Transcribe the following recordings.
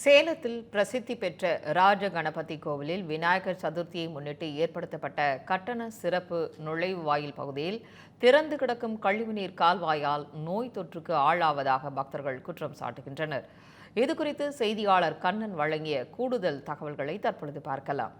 சேலத்தில் பிரசித்தி பெற்ற ராஜ கணபதி கோவிலில் விநாயகர் சதுர்த்தியை முன்னிட்டு ஏற்படுத்தப்பட்ட கட்டண சிறப்பு நுழைவு வாயில் பகுதியில் திறந்து கிடக்கும் கழிவுநீர் கால்வாயால் நோய் தொற்றுக்கு ஆளாவதாக பக்தர்கள் குற்றம் சாட்டுகின்றனர். இதுகுறித்து செய்தியாளர் கண்ணன் வழங்கிய கூடுதல் தகவல்களை தற்பொழுது பார்க்கலாம்.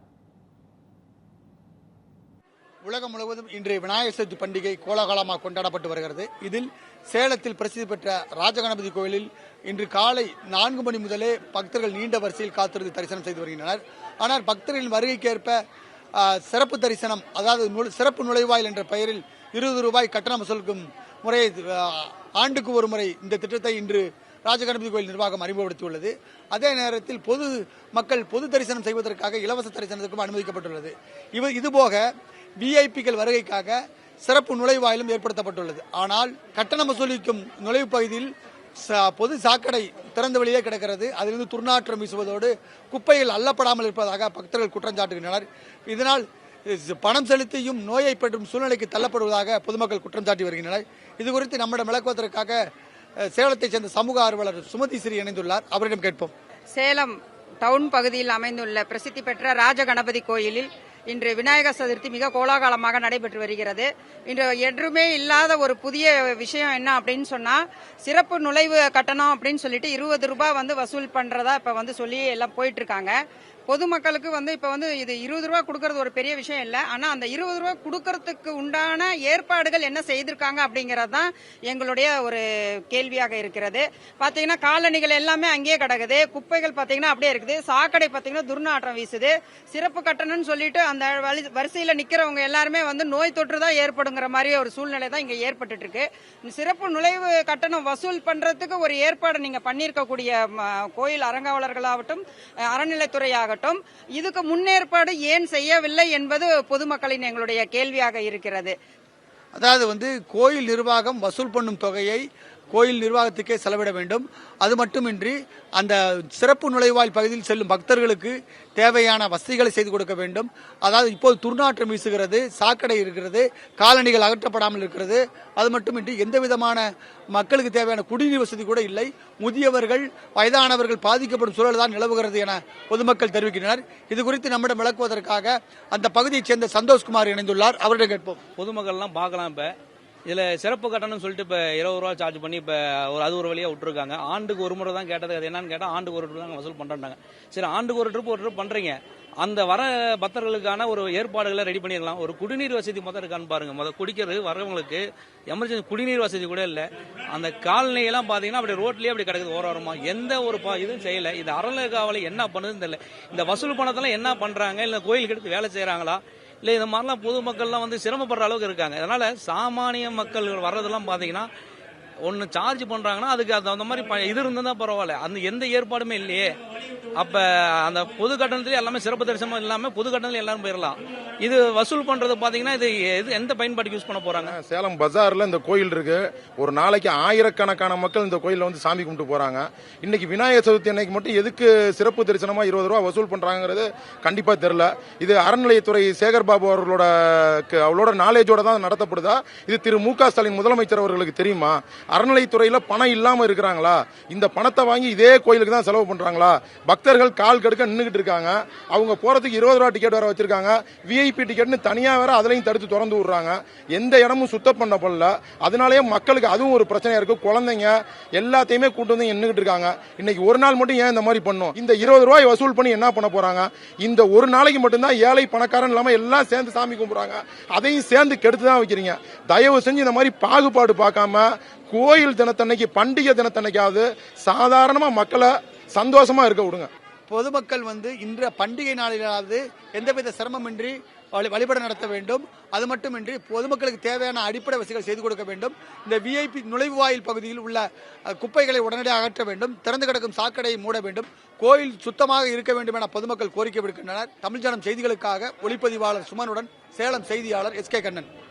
உலகம் முழுவதும் இன்று விநாயகர் சதுர்த்தி பண்டிகை கோலாகலமாக கொண்டாடப்பட்டு வருகிறது. இதில் சேலத்தில் பிரசித்தி பெற்ற ராஜகணபதி கோயிலில் இன்று காலை நான்கு மணி முதலே பக்தர்கள் நீண்ட வரிசையில் காத்திருந்து தரிசனம் செய்து வருகின்றனர். ஆனால் பக்தர்களின் வருகைக்கேற்ப சிறப்பு தரிசனம் அதாவது நுழை- சிறப்பு நுழைவாயில் என்ற பெயரில் இருபது ரூபாய் கட்டணம் வசூலிக்கும் முறையை ஆண்டுக்கு ஒரு முறை இந்த திட்டத்தை இன்று ராஜகணபதி கோயில் நிர்வாகம் அறிமுகப்படுத்தியுள்ளது. அதே நேரத்தில் பொது மக்கள் பொது தரிசனம் செய்வதற்காக இலவச தரிசனத்துக்கும் அனுமதிக்கப்பட்டுள்ளது. இவ இதுபோக விஐபிக்கள் வருகைக்காக சிறப்பு நுழைவாயிலும் ஏற்படுத்தப்பட்டுள்ளது. ஆனால் கட்டணம் வசூலிக்கும் நுழைவு பகுதியில் ச- பொது சாக்கடை திறந்த வெளியே கிடக்கிறது. அதிலிருந்து துர்நாற்றம் வீசுவதோடு குப்பைகள் அள்ளப்படாமல் இருப்பதாக பக்தர்கள் குற்றம் சாட்டுகின்றனர். இதனால் பணம் செலுத்தியும் நோயை பெற்றும் சூழ்நிலைக்கு தள்ளப்படுவதாக பொதுமக்கள் குற்றம் சாட்டி வருகின்றனர். இது குறித்து நம்மிடம் விளக்குவதற்காக சேலத்தைச் சேர்ந்த சமூக ஆர்வலர் சுமதி சிறி இணைந்துள்ளார். அவரிடம் கேட்போம். சேலம் டவுன் பகுதியில் அமைந்துள்ள பிரசித்தி பெற்ற ராஜகணபதி கோயிலில் இன்று விநாயகர் சதுர்த்தி மிக கோலாகலமாக நடைபெற்று வருகிறது. இன்று என்றுமே இல்லாத ஒரு புதிய விஷயம் என்ன அப்படின்னு சொன்னா சிறப்பு நுழைவு கட்டணம் அப்படின்னு சொல்லிட்டு இருபது ரூபாய் வந்து வசூல் பண்றதா இப்ப வந்து சொல்லி எல்லாம் போயிட்டு இருக்காங்க. பொதுமக்களுக்கு வந்து இப்ப வந்து இது இருபது ரூபா கொடுக்கறது ஒரு பெரிய விஷயம் இல்லை. ஆனா அந்த இருபது ரூபாய் கொடுக்கறதுக்கு உண்டான ஏற்பாடுகள் என்ன செய்திருக்காங்க அப்படிங்கறது தான் எங்களுடைய ஒரு கேள்வியாக இருக்கிறது. பாத்தீங்கன்னா காலணிகள் எல்லாமே அங்கேயே கிடக்குது. குப்பைகள் பாத்தீங்கன்னா அப்படியே இருக்குது. சாக்கடை பாத்தீங்கன்னா துர்நாற்றம் வீசுது. சிறப்பு கட்டணம்னு சொல்லிட்டு அந்த வழி- வரிசையில நிக்கிறவங்க எல்லாருமே வந்து நோய் தொற்று தான் ஏற்படுங்கிற மாதிரி ஒரு சூழ்நிலை தான் இங்க ஏற்பட்டு இருக்கு சிறப்பு நுழைவு கட்டணம் வசூல் பண்றதுக்கு ஒரு ஏற்பாடு நீங்க பண்ணியிருக்கக்கூடிய கோயில் அரங்காவலர்களாகட்டும் அறநிலைத்துறையாக அறநிலைத்துறை ஆகட்டும் இதுக்கு முன்னேற்பாடு ஏன் செய்யவில்லை என்பது பொதுமக்களின் எங்களுடைய கேள்வியாக இருக்கிறது. அதாவது வந்து கோயில் நிர்வாகம் வசூல் பண்ணும் தொகையை கோயில் நிர்வாகத்துக்கே செலவிட வேண்டும். அது மட்டுமின்றி அந்த சிறப்பு நுழைவாயில் பகுதியில் செல்லும் பக்தர்களுக்கு தேவையான வசதிகளை செய்து கொடுக்க வேண்டும். அதாவது இப்போது துர்நாற்றம் வீசுகிறது சாக்கடை இருக்கிறது காலணிகள் அகற்றப்படாமல் இருக்கிறது. அது மட்டுமின்றி எந்த விதமான மக்களுக்கு தேவையான குடிநீர் வசதி கூட இல்லை. முதியவர்கள் வயதானவர்கள் பாதிக்கப்படும் சூழல் தான் நிலவுகிறது என பொதுமக்கள் தெரிவிக்கின்றனர். இது குறித்து நம்மிடம் விளக்குவதற்காக அந்த பகுதியைச் சேர்ந்த சந்தோஷ்குமார் இணைந்துள்ளார். அவரிடம் கேட்போம். பொதுமக்கள்லாம் பார்க்கலாம் இப்போ. இதில் சிறப்பு கட்டணம்னு சொல்லிட்டு இப்போ இருபது ரூபா சார்ஜ் பண்ணி இப்போ ஒரு அது ஒரு வழியாக விட்டுருக்காங்க. ஆண்டுக்கு ஒரு முறை தான் கேட்டது. அது என்னன்னு கேட்டால் ஆண்டுக்கு ஒரு ட்ரிப் தான் வசூல் பண்ணுறாங்க சரி ஆண்டுக்கு ஒரு ட்ரிப் ஒரு ட்ரிப் பண்ணுறீங்க அந்த வர பக்தர்களுக்கான ஒரு ஏற்பாடுகளை ரெடி பண்ணிடலாம். ஒரு குடிநீர் வசதி மொத்தம் இருக்கான்னு பாருங்க. முதல் குடிக்கிறது வரவங்களுக்கு எமர்ஜென்சி குடிநீர் வசதி கூட இல்லை. அந்த காலநிலையெல்லாம் பார்த்தீங்கன்னா அப்படி ரோட்லேயே அப்படி கிடக்குது ஓரோரமாக எந்த ஒரு பா இதுவும் செய்யலை. இது அறநிலைக்காவலை என்ன பண்ணுதுன்னு தெரியல. இந்த வசூல் பணத்தெல்லாம் என்ன பண்ணுறாங்க இல்லை கோயிலுக்கு எடுத்து வேலை செய்கிறாங்களா இல்லை இந்த மாதிரிலாம் பொதுமக்கள்லாம் வந்து சிரமப்படுற அளவுக்கு இருக்காங்க. அதனால் சாமானிய மக்கள் வர்றதெல்லாம் பார்த்தீங்கன்னா ஒன்று சார்ஜ் பண்ணுறாங்கன்னா அதுக்கு அந்த மாதிரி ப- இது இருந்தால் தான் பரவாயில்ல. அந்த எந்த ஏற்பாடுமே இல்லையே. அப்போ அந்த பொது கட்டணத்துல எல்லாமே சிறப்பு தரிசனம் இல்லாமல் பொது கட்டணத்துல எல்லாரும் போயிடலாம் இது வசூல் பண்ணுறது பாத்தீங்கன்னா இது எது எந்த பயன்பாட்டுக்கு யூஸ் பண்ண போகிறாங்க சேலம் பஜார்ல இந்த கோயில் இருக்கு. ஒரு நாளைக்கு ஆயிரக்கணக்கான மக்கள் இந்த கோயில்ல வந்து சாமி கும்பிட்டு போறாங்க. இன்னைக்கு விநாயகர் சதுர்த்தி அன்னைக்கு மட்டும் எதுக்கு சிறப்பு தரிசனமா இருபது ரூபா வசூல் பண்றாங்கிறது கண்டிப்பா தெரியல. இது அறநிலையத்துறை சேகர் பாபு அவர்களோட அவளோட நாலேஜோட தான் நடத்தப்படுதா? இது திரு மு க ஸ்டாலின் முதலமைச்சர் அவர்களுக்கு தெரியுமா? அறநிலைத்துறையில பணம் இல்லாம இருக்கிறாங்களா? இந்த பணத்தை வாங்கி இதே கோயிலுக்கு தான் செலவு பண்றாங்களா? பக்தர்கள் கால் கடுக்க நின்றுகிட்டு இருக்காங்க. அவங்க போகிறதுக்கு இருபது ரூபா டிக்கெட் வேறு வச்சுருக்காங்க. விஐபி டிக்கெட்னு தனியாக வேறு அதுலையும் தடுத்து திறந்து விடுறாங்க. எந்த இடமும் சுத்தம் பண்ணப்படல அதனாலயே மக்களுக்கு அதுவும் ஒரு பிரச்சனையாக இருக்குது குழந்தைங்க எல்லாத்தையுமே கூட்டு வந்து நின்றுகிட்டு இருக்காங்க. இன்னைக்கு ஒரு நாள் மட்டும் ஏன் இந்த மாதிரி பண்ணும்? இந்த இருபது ரூபாய் வசூல் பண்ணி என்ன பண்ண போறாங்க? இந்த ஒரு நாளைக்கு மட்டும்தான் ஏழை பணக்காரன் இல்லாமல் எல்லாம் சேர்ந்து சாமி கும்பிட்றாங்க. அதையும் சேர்ந்து கெடுத்து தான் வைக்கிறீங்க. தயவு செஞ்சு இந்த மாதிரி பாகுபாடு பார்க்காம கோயில் தினத்தன்னைக்கு பண்டிகை தினத்தன்னைக்காவது சாதாரணமாக மக்களை சந்தோஷமா இருக்க விடுங்க. பொதுமக்கள் வந்து இன்ற பண்டிகை நாளிலாவது எந்தவித சிரமமின்றி வழி- வழிபாடு நடத்த வேண்டும். அது மட்டுமின்றி பொதுமக்களுக்கு தேவையான அடிப்படை வசதிகள் செய்து கொடுக்க வேண்டும். இந்த விஐபி நுழைவாயில் பகுதியில் உள்ள குப்பைகளை உடனடியாக அகற்ற வேண்டும். திறந்து கிடக்கும் சாக்கடையை மூட வேண்டும். கோயில் சுத்தமாக இருக்க வேண்டும் என பொதுமக்கள் கோரிக்கை விடுக்கின்றனர். தமிழ் ஜனம் செய்திகளுக்காக ஒளிப்பதிவாளர் சுமனுடன் சேலம் செய்தியாளர் எஸ் கே கண்ணன்.